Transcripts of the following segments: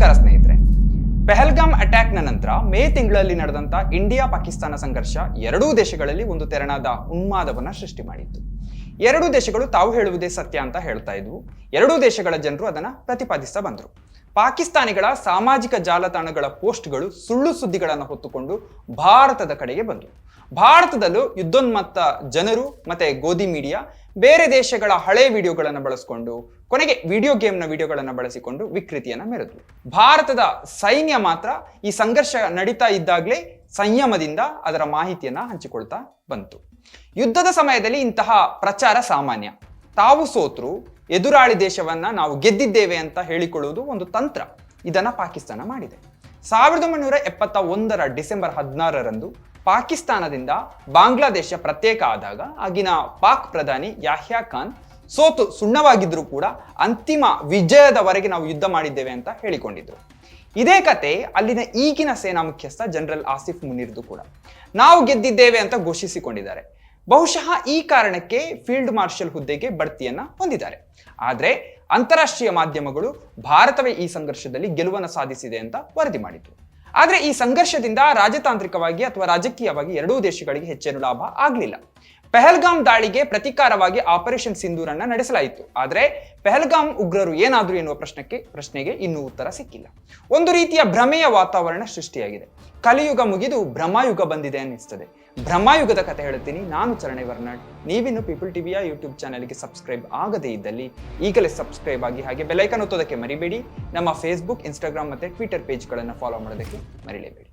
ನಮಸ್ಕಾರ ಸ್ನೇಹಿತರೆ. ಪೆಹಲ್ಗಾಮ್ ಅಟ್ಯಾಕ್ನ ನಂತರ ಮೇ ತಿಂಗಳಲ್ಲಿ ನಡೆದಂತ ಇಂಡಿಯಾ ಪಾಕಿಸ್ತಾನ ಸಂಘರ್ಷ ಎರಡೂ ದೇಶಗಳಲ್ಲಿ ಒಂದು ತೆರನಾದ ಉನ್ಮಾದವನ್ನ ಸೃಷ್ಟಿ ಮಾಡಿತ್ತು. ಎರಡೂ ದೇಶಗಳು ತಾವು ಹೇಳುವುದೇ ಸತ್ಯ ಅಂತ ಹೇಳ್ತಾ ಇದ್ವು. ಎರಡೂ ದೇಶಗಳ ಜನರು ಅದನ್ನ ಪ್ರತಿಪಾದಿಸ್ತಾ ಬಂದರು. ಪಾಕಿಸ್ತಾನಿಗಳ ಸಾಮಾಜಿಕ ಜಾಲತಾಣಗಳ ಪೋಸ್ಟ್ಗಳು ಸುಳ್ಳು ಸುದ್ದಿಗಳನ್ನು ಹೊತ್ತುಕೊಂಡು ಭಾರತದ ಕಡೆಗೆ ಬಂದವು. ಭಾರತದಲ್ಲೂ ಯುದ್ಧೋನ್ಮತ್ತ ಜನರು ಮತ್ತೆ ಗೋಧಿ ಮೀಡಿಯಾ ಬೇರೆ ದೇಶಗಳ ಹಳೆ ವಿಡಿಯೋಗಳನ್ನು ಬಳಸಿಕೊಂಡು, ಕೊನೆಗೆ ವಿಡಿಯೋ ಗೇಮ್ನ ವಿಡಿಯೋಗಳನ್ನು ಬಳಸಿಕೊಂಡು ವಿಕೃತಿಯನ್ನು ಮೆರೆದ್ರು ಭಾರತದ ಸೈನ್ಯ ಮಾತ್ರ ಈ ಸಂಘರ್ಷ ನಡೀತಾ ಇದ್ದಾಗಲೇ ಸಂಯಮದಿಂದ ಅದರ ಮಾಹಿತಿಯನ್ನ ಹಂಚಿಕೊಳ್ತಾ ಬಂತು. ಯುದ್ಧದ ಸಮಯದಲ್ಲಿ ಇಂತಹ ಪ್ರಚಾರ ಸಾಮಾನ್ಯ. ತಾವು ಸೋತ್ರು, ಎದುರಾಳಿ ದೇಶವನ್ನ ನಾವು ಗೆದ್ದಿದ್ದೇವೆ ಅಂತ ಹೇಳಿಕೊಳ್ಳುವುದು ಒಂದು ತಂತ್ರ. ಇದನ್ನ ಪಾಕಿಸ್ತಾನ ಮಾಡಿದೆ. ಸಾವಿರದ ಒಂಬೈನೂರ ಎಪ್ಪತ್ತ ಒಂದರ ಡಿಸೆಂಬರ್ ಹದಿನಾರರಂದು ಪಾಕಿಸ್ತಾನದಿಂದ ಬಾಂಗ್ಲಾದೇಶ ಪ್ರತ್ಯೇಕ ಆದಾಗ ಆಗಿನ ಪಾಕ್ ಪ್ರಧಾನಿ ಯಾಹ್ಯಾ ಖಾನ್ ಸೋತು ಸುಣ್ಣವಾಗಿದ್ರೂ ಕೂಡ ಅಂತಿಮ ವಿಜಯದವರೆಗೆ ನಾವು ಯುದ್ಧ ಮಾಡಿದ್ದೇವೆ ಅಂತ ಹೇಳಿಕೊಂಡಿದ್ರು. ಇದೇ ಕತೆ ಅಲ್ಲಿನ ಈಗಿನ ಸೇನಾ ಮುಖ್ಯಸ್ಥ ಜನರಲ್ ಆಸಿಫ್ ಮುನಿರ್ದು ಕೂಡ. ನಾವು ಗೆದ್ದಿದ್ದೇವೆ ಅಂತ ಘೋಷಿಸಿಕೊಂಡಿದ್ದಾರೆ. ಬಹುಶಃ ಈ ಕಾರಣಕ್ಕೆ ಫೀಲ್ಡ್ ಮಾರ್ಷಲ್ ಹುದ್ದೆಗೆ ಬಡ್ತಿಯನ್ನ ಹೊಂದಿದ್ದಾರೆ. ಆದರೆ ಅಂತಾರಾಷ್ಟ್ರೀಯ ಮಾಧ್ಯಮಗಳು ಭಾರತವೇ ಈ ಸಂಘರ್ಷದಲ್ಲಿ ಗೆಲುವನ್ನು ಸಾಧಿಸಿದೆ ಅಂತ ವರದಿ ಮಾಡಿತು ಆದ್ರೆ ಈ ಸಂಘರ್ಷದಿಂದ ರಾಜತಾಂತ್ರಿಕವಾಗಿ ಅಥವಾ ರಾಜಕೀಯವಾಗಿ ಎರಡೂ ದೇಶಗಳಿಗೆ ಹೆಚ್ಚೇನು ಲಾಭ ಆಗಲಿಲ್ಲ. ಪೆಹಲ್ಗಾಮ್ ದಾಳಿಗೆ ಪ್ರತೀಕಾರವಾಗಿ ಆಪರೇಷನ್ ಸಿಂಧೂರನ್ನ ನಡೆಸಲಾಯಿತು. ಆದರೆ ಪೆಹಲ್ಗಾಮ್ ಉಗ್ರರು ಏನಾದರೂ ಎನ್ನುವ ಪ್ರಶ್ನಕ್ಕೆ, ಪ್ರಶ್ನೆಗೆ ಇನ್ನೂ ಉತ್ತರ ಸಿಕ್ಕಿಲ್ಲ. ಒಂದು ರೀತಿಯ ಭ್ರಮೆಯ ವಾತಾವರಣ ಸೃಷ್ಟಿಯಾಗಿದೆ. ಕಲಿಯುಗ ಮುಗಿದು ಭ್ರಮಾಯುಗ ಬಂದಿದೆ ಅನ್ನಿಸ್ತದೆ. ಭ್ರಮಾಯುಗದ ಕತೆ ಹೇಳುತ್ತೀನಿ. ನಾನು ಚರಣೆ ವರ್ನಾಡ್. ನೀವಿನ್ನು ಪೀಪಲ್ ಟಿವಿಯ ಯೂಟ್ಯೂಬ್ ಚಾನೆಲ್ಗೆ ಸಬ್ಸ್ಕ್ರೈಬ್ ಆಗದೇ ಇದ್ದಲ್ಲಿ ಈಗಲೇ ಸಬ್ಸ್ಕ್ರೈಬ್ ಆಗಿ ಹಾಗೆ ಬೆಲೈಕನ್ ಒತ್ತೋದಕ್ಕೆ ಮರಿಬೇಡಿ. ನಮ್ಮ ಫೇಸ್ಬುಕ್ ಇನ್ಸ್ಟಾಗ್ರಾಮ್ ಮತ್ತು ಟ್ವಿಟರ್ ಪೇಜ್ಗಳನ್ನು ಫಾಲೋ ಮಾಡೋದಕ್ಕೆ ಮರಿಲೇಬೇಡಿ.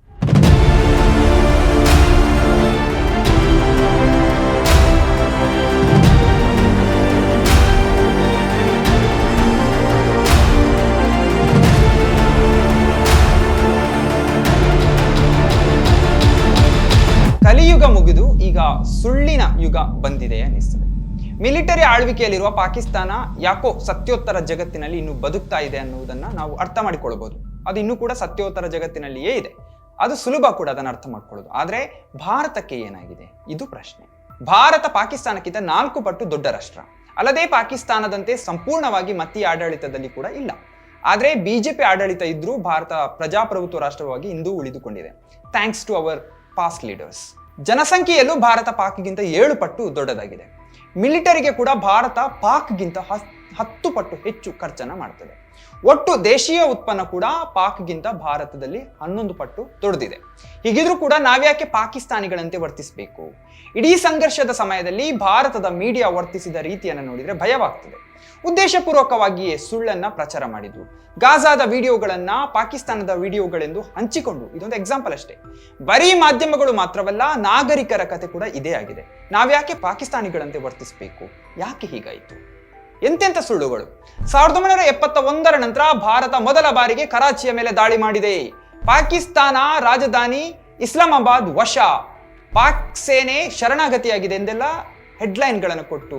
ಕಲಿಯುಗ ಮುಗಿದು ಈಗ ಸುಳ್ಳಿನ ಯುಗ ಬಂದಿದೆ ಅನ್ನಿಸ್ತದೆ. ಮಿಲಿಟರಿ ಆಳ್ವಿಕೆಯಲ್ಲಿರುವ ಪಾಕಿಸ್ತಾನ ಯಾಕೋ ಸತ್ಯೋತ್ತರ ಜಗತ್ತಿನಲ್ಲಿ ಇನ್ನು ಬದುಕ್ತಾ ಇದೆ ಅನ್ನುವುದನ್ನ ನಾವು ಅರ್ಥ ಮಾಡಿಕೊಳ್ಳಬಹುದು ಅದು ಇನ್ನೂ ಕೂಡ ಸತ್ಯೋತ್ತರ ಜಗತ್ತಿನಲ್ಲಿಯೇ ಇದೆ. ಅದು ಸುಲಭ ಕೂಡ ಅದನ್ನು ಅರ್ಥ ಮಾಡ್ಕೊಳ್ಳೋದು. ಆದ್ರೆ ಭಾರತಕ್ಕೆ ಏನಾಗಿದೆ? ಇದು ಪ್ರಶ್ನೆ. ಭಾರತ ಪಾಕಿಸ್ತಾನಕ್ಕಿಂತ ನಾಲ್ಕು ಪಟ್ಟು ದೊಡ್ಡ ರಾಷ್ಟ್ರ. ಅಲ್ಲದೆ ಪಾಕಿಸ್ತಾನದಂತೆ ಸಂಪೂರ್ಣವಾಗಿ ಮತೀಯ ಆಡಳಿತದಲ್ಲಿ ಕೂಡ ಇಲ್ಲ. ಆದ್ರೆ ಬಿಜೆಪಿ ಆಡಳಿತ ಇದ್ರೂ ಭಾರತ ಪ್ರಜಾಪ್ರಭುತ್ವ ರಾಷ್ಟ್ರವಾಗಿ ಇಂದು ಉಳಿದುಕೊಂಡಿದೆ. Thanks to our past leaders ಜನಸಂಖ್ಯೆಯಲ್ಲೂ Bharat ಪಾಕ್ಗಿಂತ ಏಳು ಪಟ್ಟು ದೊಡ್ಡದಾಗಿದೆ. ಮಿಲಿಟರಿಗೆ ಕೂಡ ಭಾರತ ಪಾಕ್ಗಿಂತ ಹತ್- ಹತ್ತು ಪಟ್ಟು ಹೆಚ್ಚು ಖರ್ಚನ್ನು ಮಾಡ್ತದೆ. ಒಟ್ಟು ದೇಶೀಯ ಉತ್ಪನ್ನ ಕೂಡ ಪಾಕ್ಗಿಂತ ಭಾರತದಲ್ಲಿ ಹನ್ನೊಂದು ಪಟ್ಟು ದೊಡ್ಡದಿದೆ. ಹೀಗಿದ್ರೂ ಕೂಡ ನಾವ್ಯಾಕೆ ಪಾಕಿಸ್ತಾನಿಗಳಂತೆ ವರ್ತಿಸಬೇಕು? ಇಡೀ ಸಂಘರ್ಷದ ಸಮಯದಲ್ಲಿ ಭಾರತದ ಮೀಡಿಯಾ ವರ್ತಿಸಿದ ರೀತಿಯನ್ನು ನೋಡಿದ್ರೆ ಭಯವಾಗ್ತದೆ. ಉದ್ದೇಶಪೂರ್ವಕವಾಗಿಯೇ ಸುಳ್ಳನ್ನ ಪ್ರಚಾರ ಮಾಡಿದ್ರು. ಗಾಜಾದ ವಿಡಿಯೋಗಳನ್ನ ಪಾಕಿಸ್ತಾನದ ವಿಡಿಯೋಗಳೆಂದು ಹಂಚಿಕೊಂಡು, ಇದೊಂದು ಎಕ್ಸಾಂಪಲ್ ಅಷ್ಟೇ. ಬರೀ ಮಾಧ್ಯಮಗಳು ಮಾತ್ರವಲ್ಲ, ನಾಗರಿಕರ ಕತೆ ಕೂಡ ಇದೇ ಆಗಿದೆ. ನಾವ್ಯಾಕೆ ಪಾಕಿಸ್ತಾನಿಗಳಂತೆ ವರ್ತಿಸಬೇಕು? ಯಾಕೆ ಹೀಗಾಯಿತು? ಎಂತೆಂತ ಸುಳ್ಳುಗಳು? ಸಾವಿರದ ಒಂಬೈನೂರ ಎಪ್ಪತ್ತ ಒಂದರ ನಂತರ ಭಾರತ ಮೊದಲ ಬಾರಿಗೆ ಕರಾಚಿಯ ಮೇಲೆ ದಾಳಿ ಮಾಡಿದೆ. ಪಾಕಿಸ್ತಾನ ರಾಜಧಾನಿ ಇಸ್ಲಾಮಾಬಾದ್ ವಶ. ಪಾಕ್ ಸೇನೆ ಶರಣಾಗತಿಯಾಗಿದೆ ಎಂದೆಲ್ಲ ಹೆಡ್ಲೈನ್ಗಳನ್ನು ಕೊಟ್ಟು.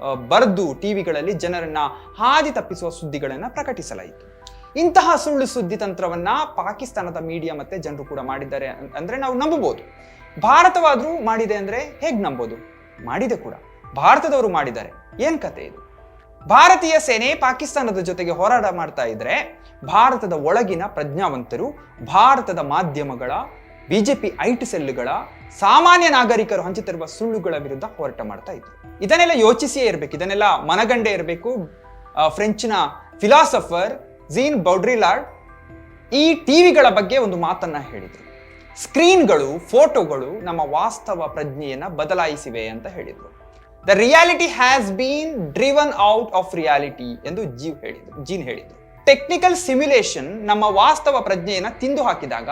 ಬರೆದು ಟಿವಿಗಳಲ್ಲಿ ಜನರನ್ನ ಹಾದಿ ತಪ್ಪಿಸುವ ಸುದ್ದಿಗಳನ್ನು ಪ್ರಕಟಿಸಲಾಯಿತು. ಇಂತಹ ಸುಳ್ಳು ಸುದ್ದಿ ತಂತ್ರವನ್ನ ಪಾಕಿಸ್ತಾನದ ಮೀಡಿಯಾ ಮತ್ತೆ ಜನರು ಕೂಡ ಮಾಡಿದ್ದಾರೆ ಅಂದ್ರೆ ನಾವು ನಂಬಬಹುದು. ಭಾರತವಾದ್ರೂ ಮಾಡಿದೆ ಅಂದ್ರೆ ಹೇಗ್ ನಂಬೋದು? ಮಾಡಿದೆ ಕೂಡ. ಭಾರತದವರು ಮಾಡಿದ್ದಾರೆ. ಏನ್ ಕತೆ ಇದು? ಭಾರತೀಯ ಸೇನೆ ಪಾಕಿಸ್ತಾನದ ಜೊತೆಗೆ ಹೋರಾಟ ಮಾಡ್ತಾ ಇದ್ರೆ ಭಾರತದ ಒಳಗಿನ ಪ್ರಜ್ಞಾವಂತರು ಭಾರತದ ಮಾಧ್ಯಮಗಳ ಬಿಜೆಪಿ ಐಟಿ ಸೆಲ್ಗಳ ಸಾಮಾನ್ಯ ನಾಗರಿಕರು ಹಂಚುತ್ತಿರುವ ಸುಳ್ಳುಗಳ ವಿರುದ್ಧ ಹೋರಾಟ ಮಾಡ್ತಾ ಇದ್ರು. ಇದನ್ನೆಲ್ಲ ಯೋಚಿಸಿಯೇ ಇರಬೇಕು. ಇದನ್ನೆಲ್ಲ ಮನಗಂಡೆ ಇರಬೇಕು. ಫ್ರೆಂಚ್ನ ಫಿಲಾಸಫರ್ ಜೀನ್ ಬೌಡ್ರಿಲಾರ್ಡ್ ಈ ಟಿವಿಗಳ ಬಗ್ಗೆ ಒಂದು ಮಾತನ್ನ ಹೇಳಿದರು. ಸ್ಕ್ರೀನ್ಗಳು, ಫೋಟೋಗಳು ನಮ್ಮ ವಾಸ್ತವ ಪ್ರಜ್ಞೆಯನ್ನ ಬದಲಾಯಿಸಿವೆ ಅಂತ ಹೇಳಿದರು. The reality has been driven out of reality ಎಂದು ಜೀವ್ ಹೇಳಿದ್ರು, ಜೀನ್ ಹೇಳಿದರು. ಟೆಕ್ನಿಕಲ್ ಸಿಮ್ಯುಲೇಷನ್ ನಮ್ಮ ವಾಸ್ತವ ಪ್ರಜ್ಞೆಯನ್ನ ತಿಂದು ಹಾಕಿದಾಗ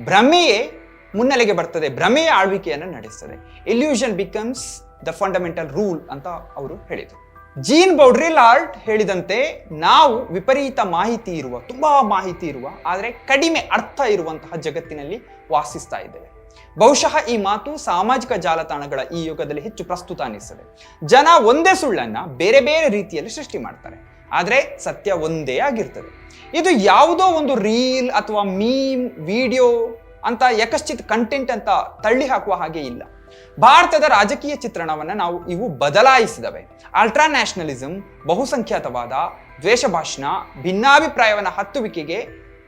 ಭ್ರಮೆಯೇ ಮುನ್ನೆಲೆಗೆ ಬರ್ತದೆ, ಭ್ರಮೆಯ ಆಳ್ವಿಕೆಯನ್ನು ನಡೆಸ್ತದೆ. Illusion becomes the fundamental rule ಅಂತ ಅವರು ಹೇಳಿದರು. ಜೀನ್ ಬೌಡ್ರಿಲಾರ್ಡ್ ಹೇಳಿದಂತೆ, ನಾವು ವಿಪರೀತ ಮಾಹಿತಿ ಇರುವ, ತುಂಬಾ ಮಾಹಿತಿ ಇರುವ, ಆದರೆ ಕಡಿಮೆ ಅರ್ಥ ಇರುವಂತಹ ಜಗತ್ತಿನಲ್ಲಿ ವಾಸಿಸ್ತಾ ಇದ್ದೇವೆ. ಬಹುಶಃ ಈ ಮಾತು ಸಾಮಾಜಿಕ ಜಾಲತಾಣಗಳ ಈ ಯುಗದಲ್ಲಿ ಹೆಚ್ಚು ಪ್ರಸ್ತುತ ಅನ್ನಿಸ್ತದೆ ಜನ ಒಂದೇ ಸುಳ್ಳನ್ನ ಬೇರೆ ಬೇರೆ ರೀತಿಯಲ್ಲಿ ಸೃಷ್ಟಿ ಮಾಡ್ತಾರೆ. ಆದರೆ ಸತ್ಯ ಒಂದೇ ಆಗಿರ್ತದೆ. ಇದು ಯಾವುದೋ ಒಂದು ರೀಲ್ ಅಥವಾ ಮೀಮ್, ವಿಡಿಯೋ ಅಂತ ಯಕಶ್ಚಿತ್ ಕಂಟೆಂಟ್ ಅಂತ ತಳ್ಳಿ ಹಾಕುವ ಹಾಗೆ ಇಲ್ಲ. ಭಾರತದ ರಾಜಕೀಯ ಚಿತ್ರಣವನ್ನು ನಾವು ಇವು ಬದಲಾಯಿಸಿದವೆ. ಅಲ್ಟ್ರಾ ನ್ಯಾಷನಲಿಸಂ ಬಹುಸಂಖ್ಯಾತವಾದ ದ್ವೇಷ ಭಾಷಣ ಭಿನ್ನಾಭಿಪ್ರಾಯವನ್ನು ಹತ್ತುವಿಕೆಗೆ,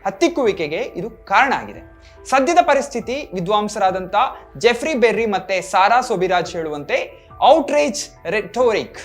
ಹತ್ತಿಕ್ಕುವಿಕೆಗೆ ಇದು ಕಾರಣ ಆಗಿದೆ. ಸದ್ಯದ ಪರಿಸ್ಥಿತಿ ವಿದ್ವಾಂಸರಾದಂಥ ಜೆಫ್ರಿ ಬೆರ್ರಿ ಮತ್ತೆ ಸಾರಾ ಸೋಬಿರಾಜ್ ಹೇಳುವಂತೆ ಔಟ್ರೇಜ್ ರೆಟೋರಿಕ್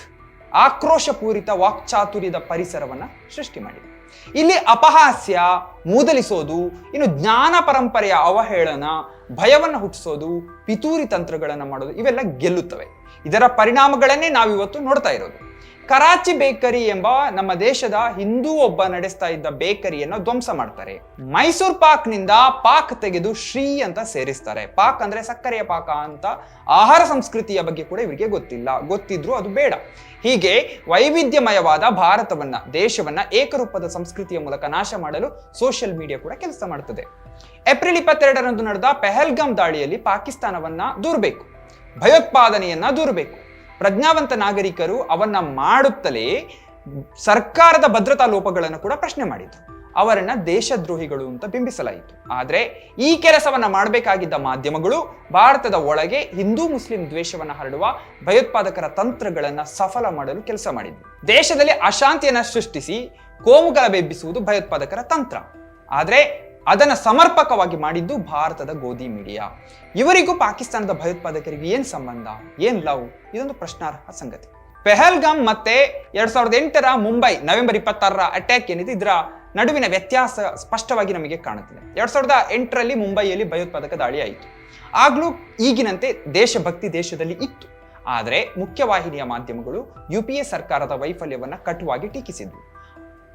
ಆಕ್ರೋಶಪೂರಿತ ವಾಕ್ಚಾತುರ್ಯದ ಪರಿಸರವನ್ನು ಸೃಷ್ಟಿ ಮಾಡಿದೆ. ಇಲ್ಲಿ ಅಪಹಾಸ್ಯ, ಮೂದಲಿಸೋದು, ಇನ್ನು ಜ್ಞಾನ ಪರಂಪರೆಯ ಅವಹೇಳನ, ಭಯವನ್ನು ಹುಟ್ಟಿಸೋದು, ಪಿತೂರಿ ತಂತ್ರಗಳನ್ನು ಮಾಡೋದು, ಇವೆಲ್ಲ ಗೆಲ್ಲುತ್ತವೆ. ಇದರ ಪರಿಣಾಮಗಳನ್ನೇ ನಾವಿವತ್ತು ನೋಡ್ತಾ ಇರೋದು. ಕರಾಚಿ ಬೇಕರಿ ಎಂಬ ನಮ್ಮ ದೇಶದ ಹಿಂದೂ ಒಬ್ಬ ನಡೆಸ್ತಾ ಇದ್ದ ಬೇಕರಿಯನ್ನು ಧ್ವಂಸ ಮಾಡ್ತಾರೆ. ಮೈಸೂರ್ ಪಾಕ್ನಿಂದ ಪಾಕ್ ತೆಗೆದು ಶ್ರೀ ಅಂತ ಸೇರಿಸ್ತಾರೆ. ಪಾಕ್ ಅಂದ್ರೆ ಸಕ್ಕರೆಯ ಪಾಕ ಅಂತ ಆಹಾರ ಸಂಸ್ಕೃತಿಯ ಬಗ್ಗೆ ಕೂಡ ಇವರಿಗೆ ಗೊತ್ತಿಲ್ಲ. ಗೊತ್ತಿದ್ರು ಅದು ಬೇಡ. ಹೀಗೆ ವೈವಿಧ್ಯಮಯವಾದ ಭಾರತವನ್ನ, ದೇಶವನ್ನ ಏಕರೂಪದ ಸಂಸ್ಕೃತಿಯ ಮೂಲಕ ನಾಶ ಮಾಡಲು ಸೋಷಿಯಲ್ ಮೀಡಿಯಾ ಕೂಡ ಕೆಲಸ ಮಾಡುತ್ತದೆ ಏಪ್ರಿಲ್ ಇಪ್ಪತ್ತೆರಡರಂದು ನಡೆದ ಪೆಹಲ್ಗಾಮ್ ದಾಳಿಯಲ್ಲಿ ಪಾಕಿಸ್ತಾನವನ್ನ ದೂರಬೇಕು. ಭಯೋತ್ಪಾದನೆಯನ್ನ ದೂರಬೇಕು. ಪ್ರಜ್ಞಾವಂತ ನಾಗರಿಕರು ಅವನ್ನ ಮಾಡುತ್ತಲೇ ಸರ್ಕಾರದ ಭದ್ರತಾ ಲೋಪಗಳನ್ನು ಕೂಡ ಪ್ರಶ್ನೆ ಮಾಡಿದ್ರು ಅವರನ್ನ ದೇಶದ್ರೋಹಿಗಳು ಅಂತ ಬಿಂಬಿಸಲಾಯಿತು. ಆದ್ರೆ ಈ ಕೆಲಸವನ್ನ ಮಾಡಬೇಕಾಗಿದ್ದ ಮಾಧ್ಯಮಗಳು ಭಾರತದ ಒಳಗೆ ಹಿಂದೂ ಮುಸ್ಲಿಂ ದ್ವೇಷವನ್ನ ಹರಡುವ ಭಯೋತ್ಪಾದಕರ ತಂತ್ರಗಳನ್ನ ಸಫಲ ಮಾಡಲು ಕೆಲಸ ಮಾಡಿದ್ವು. ದೇಶದಲ್ಲಿ ಅಶಾಂತಿಯನ್ನ ಸೃಷ್ಟಿಸಿ ಕೋಮುಗಳ ಬೆಬ್ಬಿಸುವುದು ಭಯೋತ್ಪಾದಕರ ತಂತ್ರ. ಆದ್ರೆ ಅದನ್ನ ಸಮರ್ಪಕವಾಗಿ ಮಾಡಿದ್ದು ಭಾರತದ ಗೋಧಿ ಮೀಡಿಯಾ. ಇವರಿಗೂ ಪಾಕಿಸ್ತಾನದ ಭಯೋತ್ಪಾದಕರಿಗೆ ಏನ್ ಸಂಬಂಧ? ಏನ್ ಲವ್? ಇದೊಂದು ಪ್ರಶ್ನಾರ್ಹ ಸಂಗತಿ. ಪೆಹಲ್ಗಾಮ್ ಮತ್ತೆ ಎರಡ್ ಸಾವಿರದ ಎಂಟರ ಮುಂಬೈ ನವೆಂಬರ್ ಇಪ್ಪತ್ತಾರರ ಅಟ್ಯಾಕ್ ಏನಿದೆ, ಇದರ ನಡುವಿನ ವ್ಯತ್ಯಾಸ ಸ್ಪಷ್ಟವಾಗಿ ನಮಗೆ ಕಾಣುತ್ತಿದೆ. ಎರಡ್ ಸಾವಿರದ ಎಂಟರಲ್ಲಿ ಮುಂಬೈಯಲ್ಲಿ ಭಯೋತ್ಪಾದಕ ದಾಳಿ ಆಯಿತು. ಆಗ್ಲೂ ಈಗಿನಂತೆ ದೇಶಭಕ್ತಿ ದೇಶದಲ್ಲಿ ಇತ್ತು. ಆದರೆ ಮುಖ್ಯವಾಹಿನಿಯ ಮಾಧ್ಯಮಗಳು ಯು ಪಿ ಎ ಸರ್ಕಾರದ ವೈಫಲ್ಯವನ್ನ ಕಟುವಾಗಿ ಟೀಕಿಸಿದ್ವು.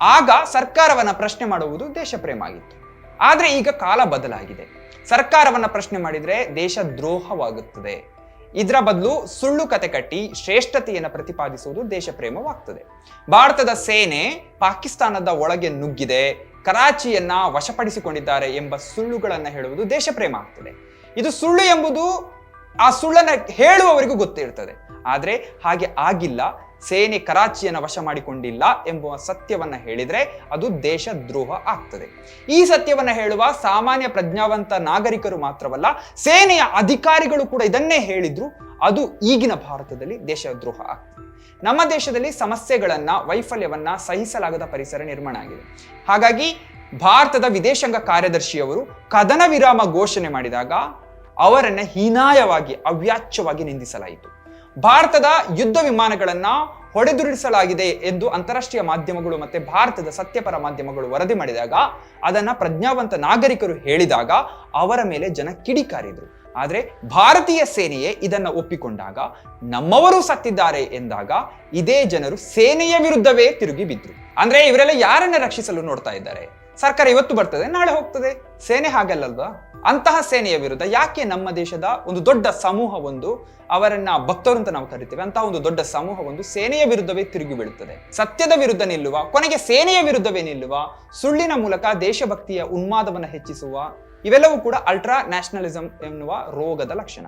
ಆಗ ಸರ್ಕಾರವನ್ನ ಪ್ರಶ್ನೆ ಮಾಡುವುದು ದೇಶ ಪ್ರೇಮ ಆಗಿತ್ತು. ಆದ್ರೆ ಈಗ ಕಾಲ ಬದಲಾಗಿದೆ. ಸರ್ಕಾರವನ್ನ ಪ್ರಶ್ನೆ ಮಾಡಿದ್ರೆ ದೇಶ ದ್ರೋಹವಾಗುತ್ತದೆ. ಇದರ ಬದಲು ಸುಳ್ಳು ಕತೆ ಕಟ್ಟಿ ಶ್ರೇಷ್ಠತೆಯನ್ನು ಪ್ರತಿಪಾದಿಸುವುದು ದೇಶ ಪ್ರೇಮವಾಗ್ತದೆ. ಭಾರತದ ಸೇನೆ ಪಾಕಿಸ್ತಾನದ ಒಳಗೆ ನುಗ್ಗಿದೆ, ಕರಾಚಿಯನ್ನ ವಶಪಡಿಸಿಕೊಂಡಿದ್ದಾರೆ ಎಂಬ ಸುಳ್ಳುಗಳನ್ನು ಹೇಳುವುದು ದೇಶ ಪ್ರೇಮ ಆಗ್ತದೆ. ಇದು ಸುಳ್ಳು ಎಂಬುದು ಆ ಸುಳ್ಳನ್ನ ಹೇಳುವವರಿಗೂ ಗೊತ್ತಿರ್ತದೆ. ಆದರೆ ಹಾಗೆ ಆಗಿಲ್ಲ. ಸೇನೆ ಕರಾಚಿಯನ್ನು ವಶ ಮಾಡಿಕೊಂಡಿಲ್ಲ ಎಂಬುವ ಸತ್ಯವನ್ನ ಹೇಳಿದ್ರೆ ಅದು ದೇಶ ದ್ರೋಹ ಆಗ್ತದೆ. ಈ ಸತ್ಯವನ್ನ ಹೇಳುವ ಸಾಮಾನ್ಯ ಪ್ರಜ್ಞಾವಂತ ನಾಗರಿಕರು ಮಾತ್ರವಲ್ಲ, ಸೇನೆಯ ಅಧಿಕಾರಿಗಳು ಕೂಡ ಇದನ್ನೇ ಹೇಳಿದ್ರು, ಅದು ಈಗಿನ ಭಾರತದಲ್ಲಿ ದೇಶದ್ರೋಹ ಆಗ್ತದೆ. ನಮ್ಮ ದೇಶದಲ್ಲಿ ಸಮಸ್ಯೆಗಳನ್ನ, ವೈಫಲ್ಯವನ್ನ ಸಹಿಸಲಾಗದ ಪರಿಸರ ನಿರ್ಮಾಣ ಆಗಿದೆ. ಹಾಗಾಗಿ ಭಾರತದ ವಿದೇಶಾಂಗ ಕಾರ್ಯದರ್ಶಿಯವರು ಕದನ ವಿರಾಮ ಘೋಷಣೆ ಮಾಡಿದಾಗ ಅವರನ್ನ ಹೀನಾಯವಾಗಿ, ಅವ್ಯಾಚ್ಯವಾಗಿ ನಿಂದಿಸಲಾಯಿತು. ಭಾರತದ ಯುದ್ಧ ವಿಮಾನಗಳನ್ನ ಹೊಡೆದುರಿಸಲಾಗಿದೆ ಎಂದು ಅಂತಾರಾಷ್ಟ್ರೀಯ ಮಾಧ್ಯಮಗಳು ಮತ್ತೆ ಭಾರತದ ಸತ್ಯಪರ ಮಾಧ್ಯಮಗಳು ವರದಿ ಮಾಡಿದಾಗ, ಅದನ್ನ ಪ್ರಜ್ಞಾವಂತ ನಾಗರಿಕರು ಹೇಳಿದಾಗ ಅವರ ಮೇಲೆ ಜನ ಕಿಡಿಕಾರಿದ್ರು. ಆದ್ರೆ ಭಾರತೀಯ ಸೇನೆಯೇ ಇದನ್ನ ಒಪ್ಪಿಕೊಂಡಾಗ, ನಮ್ಮವರು ಸತ್ತಿದ್ದಾರೆ ಎಂದಾಗ ಇದೇ ಜನರು ಸೇನೆಯ ವಿರುದ್ಧವೇ ತಿರುಗಿ ಬಿದ್ರು. ಅಂದ್ರೆ ಇವರೆಲ್ಲ ಯಾರನ್ನ ರಕ್ಷಿಸಲು ನೋಡ್ತಾ ಇದ್ದಾರೆ? ಸರ್ಕಾರ ಇವತ್ತು ಬರ್ತದೆ, ನಾಳೆ ಹೋಗ್ತದೆ. ಸೇನೆ ಹಾಗಲ್ಲಲ್ವಾ? ಅಂತಹ ಸೇನೆಯ ವಿರುದ್ಧ ಯಾಕೆ ನಮ್ಮ ದೇಶದ ಒಂದು ದೊಡ್ಡ ಸಮೂಹ ಒಂದು ಅವರನ್ನ ಭಕ್ತರು ಅಂತ ನಾವು ಕರಿತೇವೆ? ಅಂತಹ ಒಂದು ದೊಡ್ಡ ಸಮೂಹ ಒಂದು ಸೇನೆಯ ವಿರುದ್ಧವೇ ತಿರುಗಿ ಬೀಳುತ್ತದೆ. ಸತ್ಯದ ವಿರುದ್ಧ ನಿಲ್ಲುವ, ಕೊನೆಗೆ ಸೇನೆಯ ವಿರುದ್ಧವೇ ನಿಲ್ಲುವ, ಸುಳ್ಳಿನ ಮೂಲಕ ದೇಶಭಕ್ತಿಯ ಉನ್ಮಾದವನ್ನು ಹೆಚ್ಚಿಸುವ, ಇವೆಲ್ಲವೂ ಕೂಡ ಅಲ್ಟ್ರಾ ನ್ಯಾಷನಲಿಸಂ ಎನ್ನುವ ರೋಗದ ಲಕ್ಷಣ.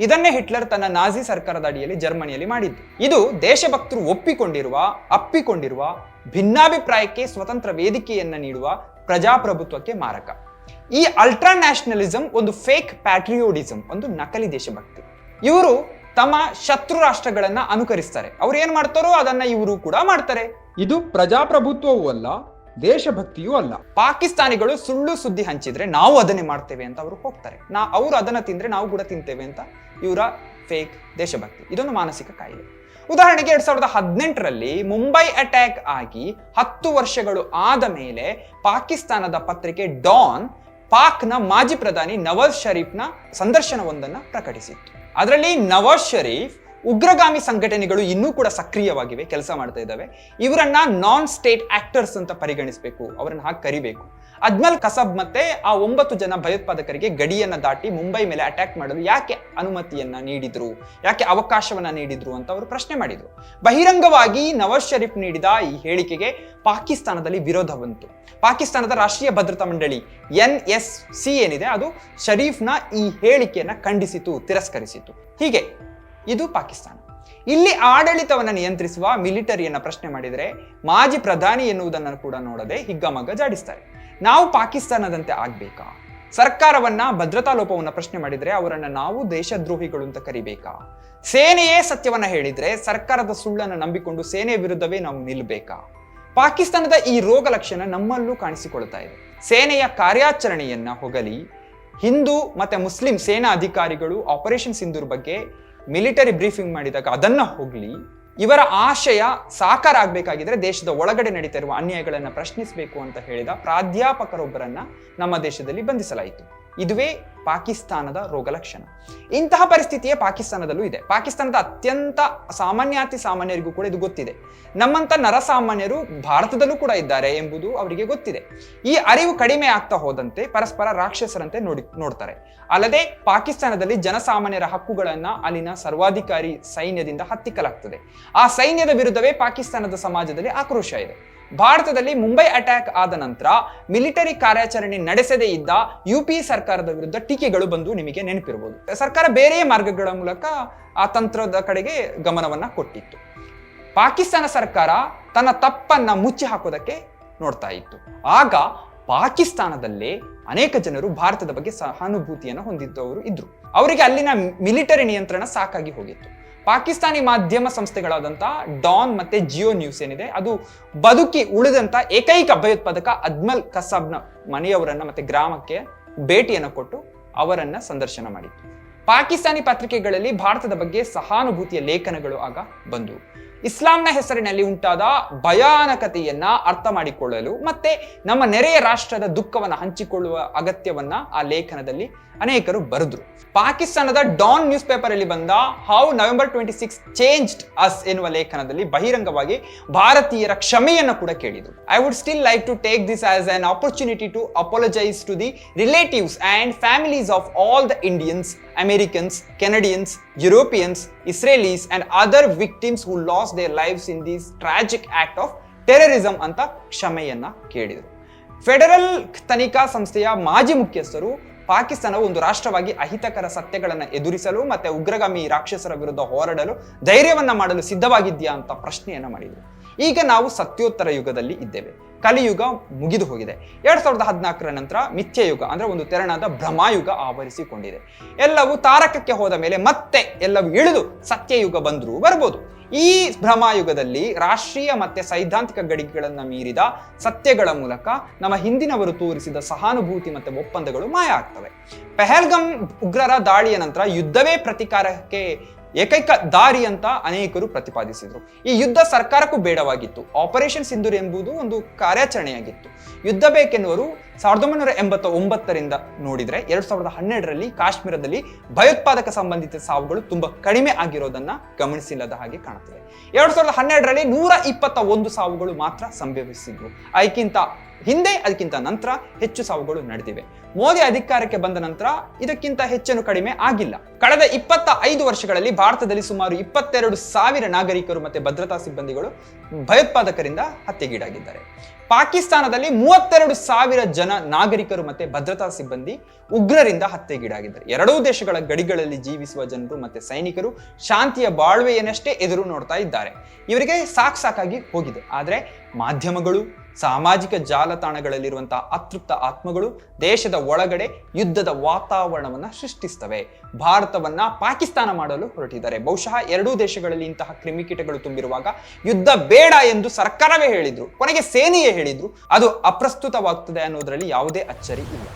ಇದನ್ನೇ ಹಿಟ್ಲರ್ ತನ್ನ ನಾಜಿ ಸರ್ಕಾರದ ಅಡಿಯಲ್ಲಿ ಜರ್ಮನಿಯಲ್ಲಿ ಮಾಡಿದ್ದು. ಇದು ದೇಶಭಕ್ತರು ಒಪ್ಪಿಕೊಂಡಿರುವ, ಅಪ್ಪಿಕೊಂಡಿರುವ, ಭಿನ್ನಾಭಿಪ್ರಾಯಕ್ಕೆ ಸ್ವತಂತ್ರ ವೇದಿಕೆಯನ್ನ ನೀಡುವ ಪ್ರಜಾಪ್ರಭುತ್ವಕ್ಕೆ ಮಾರಕ. ಈ ಅಲ್ಟ್ರಾ ನ್ಯಾಷನಲಿಸಂ ಒಂದು ಫೇಕ್ ಪ್ಯಾಟ್ರಿಯೋಡಿಸಂ ಒಂದು ನಕಲಿ ದೇಶಭಕ್ತಿ. ಇವರು ತಮ್ಮ ಶತ್ರು ರಾಷ್ಟ್ರಗಳನ್ನ ಅನುಕರಿಸ್ತಾರೆ. ಅವ್ರು ಏನ್ ಮಾಡ್ತಾರೋ ಅದನ್ನ ಇವರು ಕೂಡ ಮಾಡ್ತಾರೆ. ಇದು ಪ್ರಜಾಪ್ರಭುತ್ವವೂ ಅಲ್ಲ ದೇಶಭಕ್ತಿಯೂ ಅಲ್ಲ. ಪಾಕಿಸ್ತಾನಿಗಳು ಸುಳ್ಳು ಸುದ್ದಿ ಹಂಚಿದ್ರೆ ನಾವು ಅದನ್ನೇ ಮಾಡ್ತೇವೆ ಅಂತ ಅವರು ಹೋಗ್ತಾರೆ. ನಾ ಅವರು ಅದನ್ನ ತಿಂದ್ರೆ ನಾವು ಕೂಡ ತಿಂತೇವೆ ಅಂತ ಇವರ ಫೇಕ್ ದೇಶಭಕ್ತಿ. ಇದೊಂದು ಮಾನಸಿಕ ಕಾಯಿಲೆ. ಉದಾಹರಣೆಗೆ ಎರಡ್ ಸಾವಿರದ ಹದಿನೆಂಟರಲ್ಲಿ ಮುಂಬೈ ಅಟ್ಯಾಕ್ ಆಗಿ ಹತ್ತು ವರ್ಷಗಳು ಆದ ಮೇಲೆ ಪಾಕಿಸ್ತಾನದ ಪತ್ರಿಕೆ ಡಾನ್ ಪಾಕ್ನ ಮಾಜಿ ಪ್ರಧಾನಿ ನವಾಜ್ ಶರೀಫ್ನ ಸಂದರ್ಶನವೊಂದನ್ನು ಪ್ರಕಟಿಸಿತ್ತು. ಅದರಲ್ಲಿ ನವಾಜ್ ಶರೀಫ್ ಉಗ್ರಗಾಮಿ ಸಂಘಟನೆಗಳು ಇನ್ನೂ ಕೂಡ ಸಕ್ರಿಯವಾಗಿವೆ, ಕೆಲಸ ಮಾಡ್ತಾ ಇದ್ದಾವೆ. ಇವರನ್ನ ನಾನ್ ಸ್ಟೇಟ್ ಆಕ್ಟರ್ಸ್ ಅಂತ ಪರಿಗಣಿಸಬೇಕು, ಅವರನ್ನ ಹಾಗೆ ಕರಿಬೇಕು. ಅಜ್ಮಲ್ ಕಸಬ್ ಮತ್ತೆ ಆ ಒಂಬತ್ತು ಜನ ಭಯೋತ್ಪಾದಕರಿಗೆ ಗಡಿಯನ್ನ ದಾಟಿ ಮುಂಬೈ ಮೇಲೆ ಅಟ್ಯಾಕ್ ಮಾಡಲು ಯಾಕೆ ಅನುಮತಿಯನ್ನ ನೀಡಿದ್ರು? ಯಾಕೆ ಅವಕಾಶವನ್ನ ನೀಡಿದ್ರು ಅಂತ ಅವರು ಪ್ರಶ್ನೆ ಮಾಡಿದ್ರು. ಬಹಿರಂಗವಾಗಿ ನವಾಜ್ ಶರೀಫ್ ನೀಡಿದ ಈ ಹೇಳಿಕೆಗೆ ಪಾಕಿಸ್ತಾನದಲ್ಲಿ ವಿರೋಧ ಬಂತು. ಪಾಕಿಸ್ತಾನದ ರಾಷ್ಟ್ರೀಯ ಭದ್ರತಾ ಮಂಡಳಿ ಎನ್ ಎಸ್ ಸಿ ಏನಿದೆ, ಅದು ಶರೀಫ್ನ ಈ ಹೇಳಿಕೆಯನ್ನ ಖಂಡಿಸಿತು, ತಿರಸ್ಕರಿಸಿತು. ಹೀಗೆ, ಇದು ಪಾಕಿಸ್ತಾನ. ಇಲ್ಲಿ ಆಡಳಿತವನ್ನು ನಿಯಂತ್ರಿಸುವ ಮಿಲಿಟರಿಯನ್ನ ಪ್ರಶ್ನೆ ಮಾಡಿದರೆ ಮಾಜಿ ಪ್ರಧಾನಿ ಎನ್ನುವುದನ್ನು ಕೂಡ ನೋಡದೆ ಹಿಗ್ಗಮಗ್ಗ ಜಾಡಿಸ್ತಾರೆ. ನಾವು ಪಾಕಿಸ್ತಾನದಂತೆ ಆಗ್ಬೇಕಾ? ಸರ್ಕಾರವನ್ನ ಭದ್ರತಾ ಲೋಪವನ್ನ ಪ್ರಶ್ನೆ ಮಾಡಿದ್ರೆ ಅವರನ್ನ ನಾವು ದೇಶದ್ರೋಹಿಗಳು ಅಂತ ಕರಿಬೇಕಾ? ಸೇನೆಯೇ ಸತ್ಯವನ್ನ ಹೇಳಿದ್ರೆ ಸರ್ಕಾರದ ಸುಳ್ಳನ್ನು ನಂಬಿಕೊಂಡು ಸೇನೆ ವಿರುದ್ಧವೇ ನಾವು ನಿಲ್ಲಬೇಕಾ ಪಾಕಿಸ್ತಾನದ ಈ ರೋಗ ಲಕ್ಷಣ ನಮ್ಮಲ್ಲೂ ಕಾಣಿಸಿಕೊಳ್ತಾ ಇದೆ. ಸೇನೆಯ ಕಾರ್ಯಾಚರಣೆಯನ್ನ ಹೊಗಲಿ ಹಿಂದೂ ಮತ್ತೆ ಮುಸ್ಲಿಂ ಸೇನಾ ಅಧಿಕಾರಿಗಳು ಆಪರೇಷನ್ ಸಿಂಧೂರ್ ಬಗ್ಗೆ ಮಿಲಿಟರಿ ಬ್ರೀಫಿಂಗ್ ಮಾಡಿದಾಗ ಅದನ್ನ ಹೋಗ್ಲಿ ಇವರ ಆಶಯ ಸಾಕಾರ ಆಗ್ಬೇಕಾಗಿದ್ರೆ ದೇಶದ ಒಳಗಡೆ ನಡೀತಾ ಇರುವ ಅನ್ಯಾಯಗಳನ್ನ ಪ್ರಶ್ನಿಸಬೇಕು ಅಂತ ಹೇಳಿದ ಪ್ರಾಧ್ಯಾಪಕರೊಬ್ಬರನ್ನ ನಮ್ಮ ದೇಶದಲ್ಲಿ ಬಂಧಿಸಲಾಯಿತು. ಇದುವೇ ಪಾಕಿಸ್ತಾನದ ರೋಗ ಲಕ್ಷಣ ಇಂತಹ ಪರಿಸ್ಥಿತಿಯೇ ಪಾಕಿಸ್ತಾನದಲ್ಲೂ ಇದೆ. ಪಾಕಿಸ್ತಾನದ ಅತ್ಯಂತ ಸಾಮಾನ್ಯಾತಿ ಸಾಮಾನ್ಯರಿಗೂ ಕೂಡ ಇದು ಗೊತ್ತಿದೆ. ನಮ್ಮಂತ ನರಸಾಮಾನ್ಯರು ಭಾರತದಲ್ಲೂ ಕೂಡ ಇದ್ದಾರೆ ಎಂಬುದು ಅವರಿಗೆ ಗೊತ್ತಿದೆ. ಈ ಅರಿವು ಕಡಿಮೆ ಆಗ್ತಾ ಹೋದಂತೆ ಪರಸ್ಪರ ರಾಕ್ಷಸರಂತೆ ನೋಡಿ, ನೋಡ್ತಾರೆ. ಅಲ್ಲದೆ ಪಾಕಿಸ್ತಾನದಲ್ಲಿ ಜನಸಾಮಾನ್ಯರ ಹಕ್ಕುಗಳನ್ನ ಅಲ್ಲಿನ ಸರ್ವಾಧಿಕಾರಿ ಸೈನ್ಯದಿಂದ ಹತ್ತಿಕ್ಕಲಾಗ್ತದೆ. ಆ ಸೈನ್ಯದ ವಿರುದ್ಧವೇ ಪಾಕಿಸ್ತಾನದ ಸಮಾಜದಲ್ಲಿ ಆಕ್ರೋಶ ಇದೆ. ಭಾರತದಲ್ಲಿ ಮುಂಬೈ ಅಟ್ಯಾಕ್ ಆದ ನಂತರ ಮಿಲಿಟರಿ ಕಾರ್ಯಾಚರಣೆ ನಡೆಸದೇ ಇದ್ದ ಯು ಪಿ ಸರ್ಕಾರದ ವಿರುದ್ಧ ಟೀಕೆಗಳು ಬಂದು ನಿಮಗೆ ನೆನಪಿರಬಹುದು ಸರ್ಕಾರ ಬೇರೆ ಮಾರ್ಗಗಳ ಮೂಲಕ ಆ ತಂತ್ರದ ಕಡೆಗೆ ಗಮನವನ್ನ ಕೊಟ್ಟಿತ್ತು. ಪಾಕಿಸ್ತಾನ ಸರ್ಕಾರ ತನ್ನ ತಪ್ಪನ್ನ ಮುಚ್ಚಿ ಹಾಕೋದಕ್ಕೆ ನೋಡ್ತಾ ಇತ್ತು. ಆಗ ಪಾಕಿಸ್ತಾನದಲ್ಲೇ ಅನೇಕ ಜನರು ಭಾರತದ ಬಗ್ಗೆ ಸಹಾನುಭೂತಿಯನ್ನು ಹೊಂದಿದ್ದವರು ಇದ್ರು. ಅವರಿಗೆ ಅಲ್ಲಿನ ಮಿಲಿಟರಿ ನಿಯಂತ್ರಣ ಸಾಕಾಗಿ ಹೋಗಿತ್ತು. ಪಾಕಿಸ್ತಾನಿ ಮಾಧ್ಯಮ ಸಂಸ್ಥೆಗಳಾದಂಥ ಡಾನ್ ಮತ್ತೆ ಜಿಯೋ ನ್ಯೂಸ್ ಏನಿದೆ, ಅದು ಬದುಕಿ ಉಳಿದಂತ ಏಕೈಕ ಭಯೋತ್ಪಾದಕ ಅಜ್ಮಲ್ ಕಸಾಬ್ನ ಮನೆಯವರನ್ನ ಮತ್ತೆ ಗ್ರಾಮಕ್ಕೆ ಭೇಟಿಯನ್ನು ಕೊಟ್ಟು ಅವರನ್ನ ಸಂದರ್ಶನ ಮಾಡಿತ್ತು. ಪಾಕಿಸ್ತಾನಿ ಪತ್ರಿಕೆಗಳಲ್ಲಿ ಭಾರತದ ಬಗ್ಗೆ ಸಹಾನುಭೂತಿಯ ಲೇಖನಗಳು ಆಗ ಬಂದವು. ಇಸ್ಲಾಂನ ಹೆಸರಿನಲ್ಲಿ ಉಂಟಾದ ಭಯಾನಕತೆಯನ್ನ ಅರ್ಥ ಮಾಡಿಕೊಳ್ಳಲು ಮತ್ತೆ ನಮ್ಮ ನೆರೆಯ ರಾಷ್ಟ್ರದ ದುಃಖವನ್ನು ಹಂಚಿಕೊಳ್ಳುವ ಅಗತ್ಯವನ್ನ ಆ ಲೇಖನದಲ್ಲಿ ಅನೇಕರು ಬರೆದ್ರು. ಪಾಕಿಸ್ತಾನದ ಡಾನ್ ನ್ಯೂಸ್ ಪೇಪರ್ ಅಲ್ಲಿ ಬಂದ how November twenty six changed us ಎನ್ನುವ ಲೇಖನದಲ್ಲಿ ಬಹಿರಂಗವಾಗಿ ಭಾರತೀಯರ ಕ್ಷಮೆಯನ್ನು ಕೂಡ ಕೇಳಿದರು. I would still like to take this as an opportunity to apologise to the relatives and families of all the Indians Americans Canadians Europeans Israelis and other victims who lost their lives in this tragic act of terrorism ಅಂತ ಕ್ಷಮೆಯನ್ನ ಕೇಳಿದರು. Federal ತನಿಖಾ ಸಂಸ್ಥೆಯ ಮಾಜಿ ಮುಖ್ಯಸ್ಥರು ಪಾಕಿಸ್ತಾನವು ಒಂದು ರಾಷ್ಟ್ರವಾಗಿ ಅಹಿತಕರ ಸತ್ಯಗಳನ್ನು ಎದುರಿಸಲು ಮತ್ತೆ ಉಗ್ರಗಾಮಿ ರಾಕ್ಷಸರ ವಿರುದ್ಧ ಹೋರಾಡಲು ಧೈರ್ಯವನ್ನ ಮಾಡಲು ಸಿದ್ಧವಾಗಿದ್ಯಾ ಅಂತ ಪ್ರಶ್ನೆಯನ್ನ ಮಾಡಿದರು. ಈಗ ನಾವು ಸತ್ಯೋತ್ತರ ಯುಗದಲ್ಲಿ ಇದ್ದೇವೆ. ಕಲಿಯುಗ ಮುಗಿದು ಹೋಗಿದೆ. ಎರಡ್ ಸಾವಿರದ ಹದಿನಾಲ್ಕರ ನಂತರ ಮಿಥ್ಯಯುಗ ಅಂದ್ರೆ ಒಂದು ತೆರನಾದ ಭ್ರಮಾಯುಗ ಆವರಿಸಿಕೊಂಡಿದೆ. ಎಲ್ಲವೂ ತಾರಕಕ್ಕೆ ಹೋದ ಮೇಲೆ ಮತ್ತೆ ಎಲ್ಲವೂ ಇಳಿದು ಸತ್ಯಯುಗ ಬಂದರೂ ಬರ್ಬೋದು. ಈ ಭ್ರಮಾಯುಗದಲ್ಲಿ ರಾಷ್ಟ್ರೀಯ ಮತ್ತೆ ಸೈದ್ಧಾಂತಿಕ ಗಡಿಗಳನ್ನ ಮೀರಿದ ಸತ್ಯಗಳ ಮೂಲಕ ನಮ್ಮ ಹಿಂದಿನವರು ತೋರಿಸಿದ ಸಹಾನುಭೂತಿ ಮತ್ತೆ ಒಪ್ಪಂದಗಳು ಮಾಯ ಆಗ್ತವೆ. ಪೆಹಲ್ಗಮ್ ಉಗ್ರರ ದಾಳಿಯ ನಂತರ ಯುದ್ಧವೇ ಪ್ರತಿಕಾರಕ್ಕೆ ಏಕೈಕ ದಾರಿ ಅಂತ ಅನೇಕರು ಪ್ರತಿಪಾದಿಸಿದರು. ಈ ಯುದ್ಧ ಸರ್ಕಾರಕ್ಕೂ ಬೇಡವಾಗಿತ್ತು. ಆಪರೇಷನ್ ಸಿಂಧೂರ್ ಎಂಬುದು ಒಂದು ಕಾರ್ಯಾಚರಣೆಯಾಗಿತ್ತು. ಯುದ್ಧ ಬೇಕೆನ್ನುವರು ಸಾವಿರದ ಒಂಬೈನೂರ ಎಂಬತ್ತ ಒಂಬತ್ತರಿಂದ ನೋಡಿದರೆ ಎರಡ್ ಸಾವಿರದ ಹನ್ನೆರಡರಲ್ಲಿ ಕಾಶ್ಮೀರದಲ್ಲಿ ಭಯೋತ್ಪಾದಕ ಸಂಬಂಧಿತ ಸಾವುಗಳು ತುಂಬಾ ಕಡಿಮೆ ಆಗಿರೋದನ್ನ ಗಮನಿಸಿಲ್ಲದ ಹಾಗೆ ಕಾಣುತ್ತದೆ. ಎರಡ್ ಸಾವಿರದ ಹನ್ನೆರಡರಲ್ಲಿ ನೂರ ಇಪ್ಪತ್ತ ಒಂದು ಸಾವುಗಳು ಮಾತ್ರ ಸಂಭವಿಸಿದ್ವು. ಅದಕ್ಕಿಂತ ಹಿಂದೆ ಅದಕ್ಕಿಂತ ನಂತರ ಹೆಚ್ಚು ಸಾವುಗಳು ನಡೆದಿವೆ. ಮೋದಿ ಅಧಿಕಾರಕ್ಕೆ ಬಂದ ನಂತರ ಇದಕ್ಕಿಂತ ಹೆಚ್ಚೇನು ಕಡಿಮೆ ಆಗಿಲ್ಲ. ಕಳೆದ ಇಪ್ಪತ್ತ ಐದು ವರ್ಷಗಳಲ್ಲಿ ಭಾರತದಲ್ಲಿ ಸುಮಾರು ಇಪ್ಪತ್ತೆರಡು ಸಾವಿರ ನಾಗರಿಕರು ಮತ್ತೆ ಭದ್ರತಾ ಸಿಬ್ಬಂದಿಗಳು ಭಯೋತ್ಪಾದಕರಿಂದ ಹತ್ಯೆಗೀಡಾಗಿದ್ದಾರೆ. ಪಾಕಿಸ್ತಾನದಲ್ಲಿ ಮೂವತ್ತೆರಡು ಸಾವಿರ ಜನ ನಾಗರಿಕರು ಮತ್ತೆ ಭದ್ರತಾ ಸಿಬ್ಬಂದಿ ಉಗ್ರರಿಂದ ಹತ್ಯೆಗೀಡಾಗಿದ್ದಾರೆ. ಎರಡೂ ದೇಶಗಳ ಗಡಿಗಳಲ್ಲಿ ಜೀವಿಸುವ ಜನರು ಮತ್ತೆ ಸೈನಿಕರು ಶಾಂತಿಯ ಬಾಳ್ವೆಯನ್ನಷ್ಟೇ ಎದುರು ನೋಡ್ತಾ ಇದ್ದಾರೆ. ಇವರಿಗೆ ಸಾಕ್ ಸಾಕಾಗಿ ಹೋಗಿದೆ. ಆದರೆ ಮಾಧ್ಯಮಗಳು, ಸಾಮಾಜಿಕ ಜಾಲತಾಣಗಳಲ್ಲಿರುವಂತಹ ಅತೃಪ್ತ ಆತ್ಮಗಳು ದೇಶದ ಒಳಗಡೆ ಯುದ್ಧದ ವಾತಾವರಣವನ್ನು ಸೃಷ್ಟಿಸ್ತವೆ. ಭಾರತವನ್ನ ಪಾಕಿಸ್ತಾನ ಮಾಡಲು ಹೊರಟಿದ್ದಾರೆ. ಬಹುಶಃ ಎರಡೂ ದೇಶಗಳಲ್ಲಿ ಇಂತಹ ಕ್ರಿಮಿಕೀಟಗಳು ತುಂಬಿರುವಾಗ ಯುದ್ಧ ಬೇಡ ಎಂದು ಸರ್ಕಾರವೇ ಹೇಳಿದ್ರು ಕೊನೆಗೆ ಸೇನೆಯೇ ಹೇಳಿದ್ರು ಅದು ಅಪ್ರಸ್ತುತವಾಗ್ತದೆ ಅನ್ನೋದರಲ್ಲಿ ಯಾವುದೇ ಅಚ್ಚರಿ ಇಲ್ಲ.